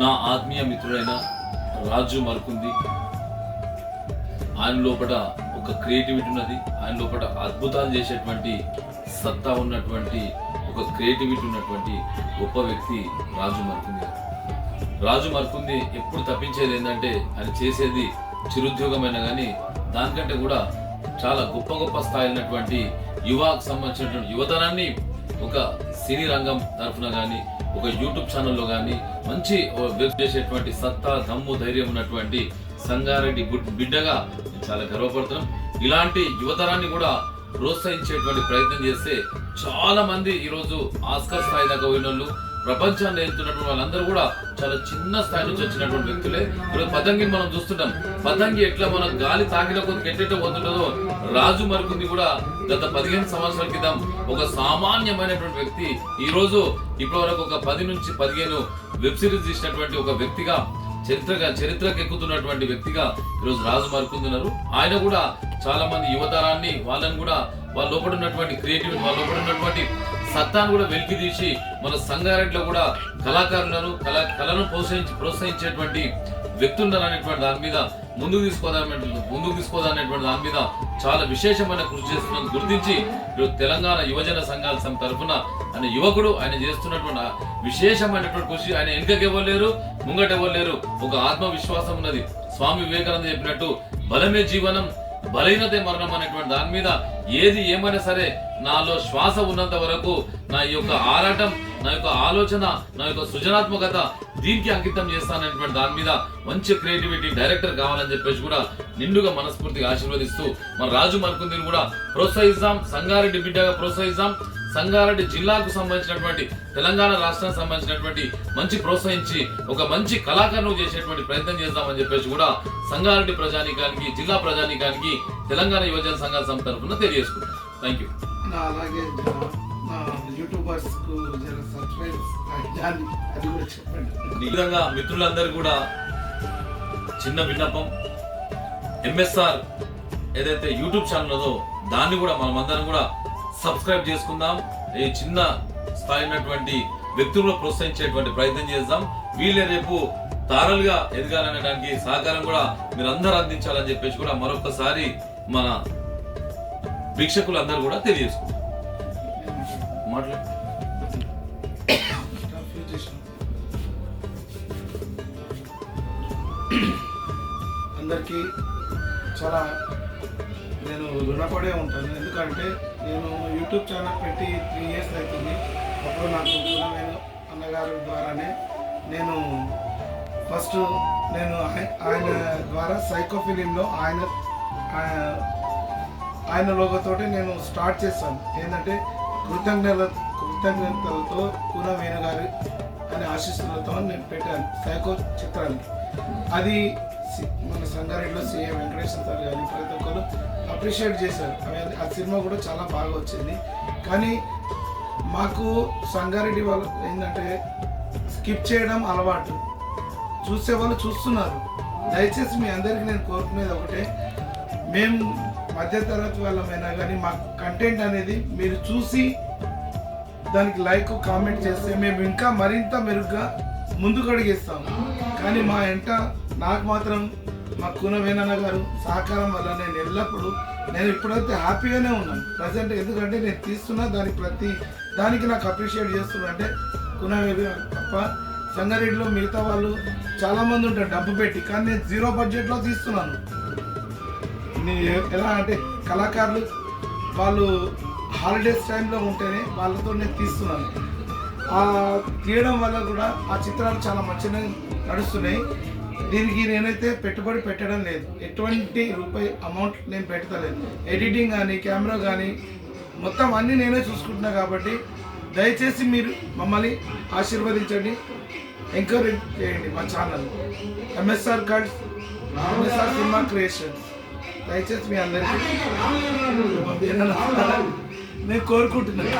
నా ఆత్మీయ మిత్రుడైన రాజు మరుకుంది. ఆయన లోపల ఒక క్రియేటివిటీ ఉన్నది. ఆయన లోపల అద్భుతాలు చేసేటువంటి సత్తా ఉన్నటువంటి ఒక క్రియేటివిటీ ఉన్నటువంటి గొప్ప వ్యక్తి రాజు మరుకుంది. రాజు మరుకుంది ఎప్పుడు తప్పించేది ఏంటంటే ఆయన చేసేది చిరుద్యోగమైన కానీ దానికంటే కూడా చాలా గొప్ప గొప్ప స్థాయి ఉన్నటువంటి యువకు సంబంధించినటువంటి యువతనాన్ని ఒక సినీ రంగం తరఫున కానీ ఒక యూట్యూబ్ ఛానల్లో కానీ మంచి వెబ్ చేసేటువంటి సత్తా దమ్ము ధైర్యం ఉన్నటువంటి సంగారెడ్డి గుడ్ బిడ్డగా చాలా గర్వపడుతున్నాం ఇలాంటి యువతరాన్ని కూడా ప్రోత్సహించేటువంటి ప్రయత్నం చేస్తే చాలా మంది ఈరోజు ఆస్కర్ స్థాయి దాకా పోయిన వాళ్ళు ప్రపంచాన్ని వెళ్తున్నటువంటి వాళ్ళందరూ కూడా చాలా చిన్న స్థాయి నుంచి వచ్చినటువంటి వ్యక్తులే. ఇప్పుడు పతంగిని మనం చూస్తుంటాం. పతంగి ఎట్లా మనం గాలి తాకిన కొద్ది ఎట్టెట్ట పొందుతుందో రాజు మరికొంది కూడా గత పదిహేను సంవత్సరాల క్రితం ఒక సామాన్యమైనటువంటి వ్యక్తి. ఈ రోజు ఇప్పటి వరకు ఒక పది నుంచి పదిహేను వెబ్ సిరీస్ తీసినటువంటి ఒక వ్యక్తిగా చరిత్రగా చరిత్రకు ఎక్కుతున్నటువంటి వ్యక్తిగా ఈరోజు రాజు మరుకుంటున్నారు ఆయన కూడా చాలా మంది యువతరాన్ని వాళ్ళని కూడా వాళ్ళ లోపల ఉన్నటువంటి క్రియేటివిటీ వాళ్ళ లోపల ఉన్నటువంటి సత్తాను కూడా వెలికి తీసి మన సంగారెడ్డిలో కూడా కళాకారులను కళ కళను ప్రోత్సహించి ప్రోత్సహించేటువంటి వ్యక్తులు అనేటువంటి దాని మీద ముందుకు తీసుకోదాన్ని ముందుకు తీసుకోదానేటువంటి దాని మీద చాలా విశేషమైన కృషి చేస్తున్నందుకు గుర్తించి తెలంగాణ యువజన సంఘాల సం తరఫున ఆయన యువకుడు ఆయన చేస్తున్నటువంటి విశేషమైనటువంటి కృషి ఆయన వెనుకకి ఇవ్వలేరు ముంగట ఇవ్వలేరు ఒక ఆత్మవిశ్వాసం ఉన్నది. స్వామి వివేకానంద చెప్పినట్టు బలమే జీవనం బలహీనతే మరణం అనేటువంటి దాని మీద ఏది ఏమైనా సరే నాలో శ్వాస ఉన్నంత వరకు నా యొక్క ఆరాటం నా యొక్క ఆలోచన నా యొక్క సృజనాత్మకత దీనికి అంకితం చేస్తాననేటువంటి దాని మీద మంచి క్రియేటివిటీ డైరెక్టర్ కావాలని చెప్పేసి కూడా నిండుగా మనస్ఫూర్తిగా ఆశీర్వదిస్తూ మన రాజు మరుకుందిని కూడా ప్రోత్సహిస్తాం సంగారెడ్డి బిడ్డగా ప్రోత్సహిస్తాం సంగారెడ్డి జిల్లాకు సంబంధించినటువంటి తెలంగాణ రాష్ట్రానికి సంబంధించినటువంటి మంచి ప్రోత్సహించి ఒక మంచి కళాకారులు చేసేటువంటి ప్రయత్నం చేద్దామని చెప్పేసి కూడా సంగారెడ్డి ప్రజానీకానికి జిల్లా ప్రజానీకానికి తెలంగాణ యువజన సంఘాల సంస్థ తరఫున తెలియజేసుకుంటాం థ్యాంక్ యూ అలాగే అది కూడా చెప్పండి. ఈ విధంగా మిత్రులందరూ కూడా చిన్న విన్నపం. ఎంఎస్ఆర్ ఏదైతే యూట్యూబ్ ఛానల్ ఉందో దాన్ని కూడా మనమందరం కూడా సబ్స్క్రైబ్ చేసుకుందాం. ఈ చిన్న స్థాయి ఉన్నటువంటి వ్యక్తులను ప్రోత్సహించేటువంటి ప్రయత్నం చేద్దాం. వీళ్ళే రేపు తారలుగా ఎదగాలనడానికి సహకారం కూడా మీరు అందరూ అందించాలని చెప్పేసి కూడా మరొకసారి మన వీక్షకులందరూ కూడా తెలియజేసుకుంటాం. మాట్లాడు. అందరికీ చాలా నేను రుణపడే ఉంటాను. ఎందుకంటే నేను యూట్యూబ్ ఛానల్ పెట్టి త్రీ ఇయర్స్ అవుతుంది అప్పుడు నాకు గుణమైన అన్నగారు ద్వారానే నేను ఫస్ట్ నేను ఆయన ద్వారా సైకో ఫిలింలో ఆయన ఆయన- ఆయన నేను స్టార్ట్ చేశాను. ఏంటంటే కృతజ్ఞత కృతజ్ఞతలతో కూన వేణు గారి అనే ఆశీస్సులతో నేను పెట్టాను సైకో చిత్రానికి అది మన సంగారెడ్డిలో సీఎం వెంకటేశ్వర సార్ కానీ ప్రతి ఒక్కరు అప్రిషియేట్ చేశారు. ఆ సినిమా కూడా చాలా బాగా వచ్చింది. కానీ మాకు సంగారెడ్డి వాళ్ళు ఏంటంటే స్కిప్ చేయడం అలవాటు. చూసే వాళ్ళు చూస్తున్నారు. దయచేసి మీ అందరికీ నేను కోరుకునేది ఒకటే. మేము మధ్యతరగతి వాళ్ళమైనా కానీ మా కంటెంట్ అనేది మీరు చూసి దానికి లైక్ కామెంట్ చేస్తే మేము ఇంకా మరింత మెరుగ్గా ముందుకు అడిగిస్తాము. కానీ మా ఎంట నాకు మాత్రం మా కూన వేణన్న గారు సహకారం వల్ల నేను ఎల్లప్పుడూ నేను ఇప్పుడైతే హ్యాపీగానే ఉన్నాను. ప్రజెంట్ ఎందుకంటే నేను తీస్తున్నా దానికి ప్రతి దానికి నాకు అప్రిషియేట్ చేస్తున్నా అంటే కూన తప్ప సంగారెడ్డిలో మిగతా వాళ్ళు చాలామంది ఉంటారు డబ్బు పెట్టి కానీ నేను జీరో బడ్జెట్లో తీస్తున్నాను. నీ ఎలా అంటే కళాకారులు వాళ్ళు హాలిడేస్ టైంలో ఉంటేనే వాళ్ళతో నేను తీస్తున్నాను. ఆ తీయడం వల్ల కూడా ఆ చిత్రాలు చాలా మంచిగా నడుస్తున్నాయి. దీనికి నేనైతే పెట్టుబడి పెట్టడం లేదు. ఎటువంటి రూపాయి అమౌంట్ నేను పెట్టలేదు ఎడిటింగ్ కానీ కెమెరా కానీ మొత్తం అన్నీ నేనే చూసుకుంటున్నా కాబట్టి దయచేసి మీరు మమ్మల్ని ఆశీర్వదించండి. ఎంకరేజ్ చేయండి మా channel MSR cuts MSR cinema creations దయచేసి మీ అందరికీ నేను కోరుకుంటున్నాను.